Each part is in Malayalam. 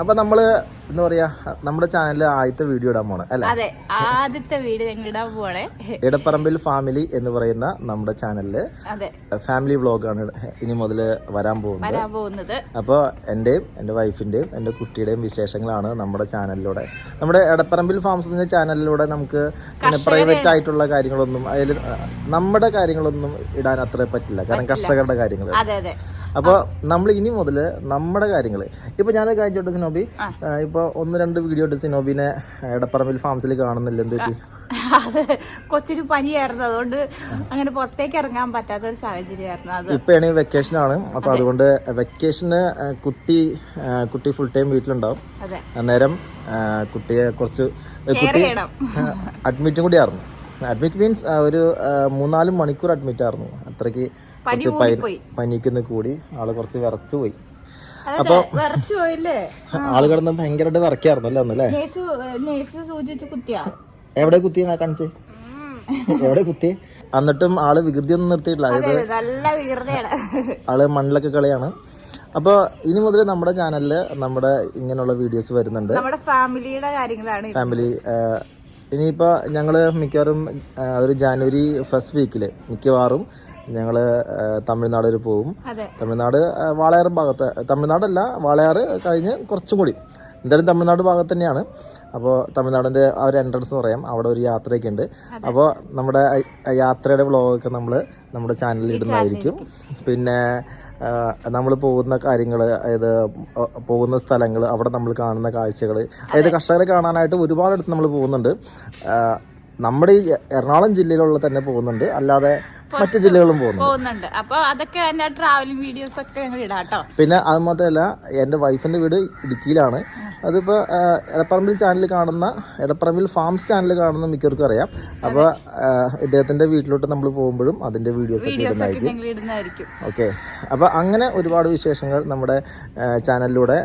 അപ്പൊ നമ്മൾ എന്താ പറയാ നമ്മുടെ ചാനലിൽ ആദ്യത്തെ വീഡിയോ ഇടാൻ പോണേ അല്ലെ? അതെ ആദ്യത്തെ വീഡിയോ ഞങ്ങൾ ഇടാൻ പോണേ. ഇടപ്പറമ്പിൽ ഫാമിലി എന്ന് പറയുന്ന നമ്മുടെ ചാനലിൽ ഫാമിലി വ്ളോഗാണ് ഇനി മുതൽ വരാൻ പോകുന്നത്. അപ്പോൾ എന്റെയും എന്റെ വൈഫിന്റെയും എന്റെ കുട്ടിയുടെയും വിശേഷങ്ങളാണ് നമ്മുടെ ചാനലിലൂടെ നമ്മുടെ ഇടപ്പറമ്പിൽ ഫാംസ് എന്ന ചാനലിലൂടെ നമുക്ക് പിന്നെ പ്രൈവറ്റ് ആയിട്ടുള്ള കാര്യങ്ങളൊന്നും അതിൽ നമ്മുടെ കാര്യങ്ങളൊന്നും ഇടാൻ അത്ര പറ്റില്ല. കാരണം കർഷകരുടെ കാര്യങ്ങൾ അപ്പോൾ നമ്മൾ ഇനി മുതൽ നമ്മുടെ കാര്യങ്ങൾ ഇപ്പോൾ ഞാൻ കാണിച്ചോട്ടെ സിനോബി? ഇപ്പോൾ ഒന്ന് രണ്ട് വീഡിയോ ഇട്ട് സിനോബിനെ എടപ്പറമ്പിൽ ഫാംസിൽ കാണുന്നില്ല. എന്ത് പറ്റി? അത് കൊച്ചിന് പനിയായിരുന്നു. അതുകൊണ്ട് അങ്ങനെ പുറത്തേക്ക് ഇറങ്ങാൻ പറ്റാത്ത ഒരു സാഹചര്യമായിരുന്നു അത്. ഇപ്പോഴാണ് വെക്കേഷൻ ആണ് അപ്പൊ അതുകൊണ്ട് വെക്കേഷന് കുട്ടി കുട്ടി ഫുൾ ടൈം വീട്ടിലുണ്ടാവും. അന്നേരം കുട്ടിയെ കുറച്ച് കുട്ടി അഡ്മിറ്റും കൂടി ആയിരുന്നു. അഡ്മിറ്റ് മീൻസ് ഒരു മൂന്നാൽ മണിക്കൂർ അഡ്മിറ്റ് ആയിരുന്നു. അത്രയ്ക്ക് പനി കുറച്ച്. പനിക്കുന്ന കൂടി. ആൾ കുറച്ച് വിറച്ചു പോയി. അപ്പൊ വിറച്ചു പോയില്ലേ? ആൾ കിടന്ന് ഭയങ്കരമായിട്ട് വിറക്കായിരുന്നു അല്ലേ അന്നല്ലേ സൂചിച്ച് കുത്തിയാ? എവിടെ കുത്തി കാണിച്ചേ? എവിടെ കുത്തി എന്നിട്ടും ആൾ വികൃതി ഒന്നും നിർത്തിയിട്ടില്ല. അതെ അതായത് നല്ല വികൃതിയാണ്. ആൾ മണ്ണിലൊക്കെ കളിയാണ്. അപ്പോൾ ഇനി മുതൽ നമ്മുടെ ചാനലിൽ നമ്മുടെ ഇങ്ങനെയുള്ള വീഡിയോസ് വരുന്നുണ്ട്. നമ്മുടെ ഫാമിലിയുടെ കാര്യങ്ങളാണ് ഫാമിലി ഇനിയിപ്പോൾ ഞങ്ങൾ മിക്കവാറും ഒരു ജാനുവരി ഫസ്റ്റ് വീക്കിൽ മിക്കവാറും ഞങ്ങൾ തമിഴ്നാട് വരെ പോകും തമിഴ്നാട് വാളയാർ ഭാഗത്ത് തമിഴ്നാടല്ല വാളയാർ കഴിഞ്ഞ് കുറച്ചും കൂടി. എന്തായാലും തമിഴ്നാട് ഭാഗത്ത് തന്നെയാണ്. അപ്പോൾ തമിഴ്നാടിന്റെ ആ ഒരു എൻട്രൻസ് എന്ന് പറയാം. അവിടെ ഒരു യാത്രയൊക്കെ ഉണ്ട്. അപ്പോൾ നമ്മുടെ യാത്രയുടെ വ്ളോഗൊക്കെ നമ്മൾ നമ്മുടെ ചാനലിൽ ഇടുന്നതായിരിക്കും. പിന്നെ നമ്മൾ പോകുന്ന കാര്യങ്ങൾ അതായത് പോകുന്ന സ്ഥലങ്ങൾ അവിടെ നമ്മൾ കാണുന്ന കാഴ്ചകൾ അതായത് കർഷകരെ കാണാനായിട്ട് ഒരുപാടിടത്ത് നമ്മൾ പോകുന്നുണ്ട്. നമ്മുടെ ഈ എറണാകുളം ജില്ലയിലുള്ള തന്നെ പോകുന്നുണ്ട്. അല്ലാതെ മറ്റ് ജില്ലകളും പോകുന്നുണ്ട്. അപ്പൊ അതൊക്കെ എന്റെ ട്രാവലിംഗ് വീഡിയോസ് ഒക്കെ ഇടാട്ടോ പിന്നെ അത് മാത്രമല്ല എന്റെ വൈഫിന്റെ വീട് ഇടുക്കിയിലാണ്. അതിപ്പോൾ എടപ്പറമ്പിൽ ചാനൽ കാണുന്ന എടപ്പറമ്പിൽ ഫാംസ് ചാനൽ കാണുന്ന മിക്കവർക്കും അറിയാം. അപ്പോൾ ഇദ്ദേഹത്തിന്റെ വീട്ടിലോട്ട് നമ്മൾ പോകുമ്പോഴും അതിന്റെ വീഡിയോസ് ഒക്കെ വീഡിയോസ് ഇടുന്നതായിരിക്കും. ഓക്കെ അപ്പോൾ അങ്ങനെ ഒരുപാട് വിശേഷങ്ങൾ നമ്മുടെ ചാനലിലൂടെ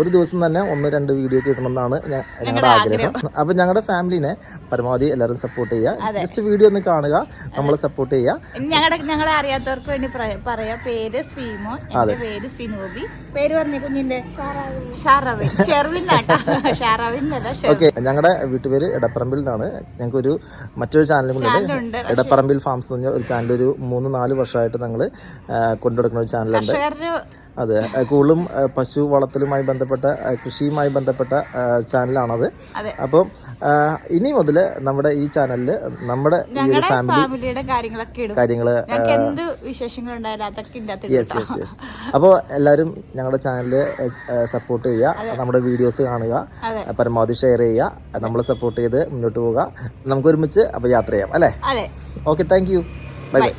ഒരു ദിവസം തന്നെ ഒന്ന് രണ്ട് വീഡിയോ കിട്ടണമെന്നാണ് ഞങ്ങളുടെ ആഗ്രഹം. അപ്പോൾ ഞങ്ങളുടെ ഫാമിലിനെ പരമാവധി എല്ലാവരും സപ്പോർട്ട് ചെയ്യുക. ജസ്റ്റ് വീഡിയോ ഒന്ന് കാണുക. നമ്മളെ സപ്പോർട്ട് ചെയ്യുക ഇനി ഞങ്ങളുടെ ഞങ്ങളെ അറിയാത്തവർക്ക് വേണ്ടി പറയാ. പേര് ശ്രീമോൻ എന്റെ പേര് സിനോബി. പേര് പറഞ്ഞു കുഞ്ഞിന്റെ ഷാറവിൻ ഷെർവിൻ ഷാറവിൻ ഓക്കെ ഞങ്ങളുടെ വീട്ടുപേര് ഇടപ്പറമ്പിൽ നിന്നാണ് ഞങ്ങൾക്ക് ഒരു മറ്റൊരു ചാനലും കൂടെ ഉണ്ട്. ഇടപ്പറമ്പിൽ എടപ്പറമ്പിൽ ഫാംസ് എന്ന് പറഞ്ഞ ഒരു ചാനൽ ഒരു മൂന്ന് നാല് വർഷമായിട്ട് ഞങ്ങൾ കൊണ്ടുനടക്കുന്ന ഒരു ചാനലുണ്ട് അതെ. കൂടുതലും പശു വളർത്തലുമായി ബന്ധപ്പെട്ട കൃഷിയുമായി ബന്ധപ്പെട്ട ചാനലാണത്. അപ്പം ഇനി മുതൽ നമ്മുടെ ഈ ചാനലിൽ നമ്മുടെ ഈ ഒരു ഫാമിലിയുടെ ഇതിന്റെ യെസ് യെസ് യെസ് അപ്പോൾ എല്ലാവരും ഞങ്ങളുടെ ചാനൽ സപ്പോർട്ട് ചെയ്യുക. നമ്മുടെ വീഡിയോസ് കാണുക. പരമാവധി ഷെയർ ചെയ്യുക. നമ്മളെ സപ്പോർട്ട് ചെയ്ത് മുന്നോട്ട് പോവുക. നമുക്ക് ഒരുമിച്ച് അപ്പോൾ യാത്ര ചെയ്യാം അല്ലേ? Okay thank you bye bye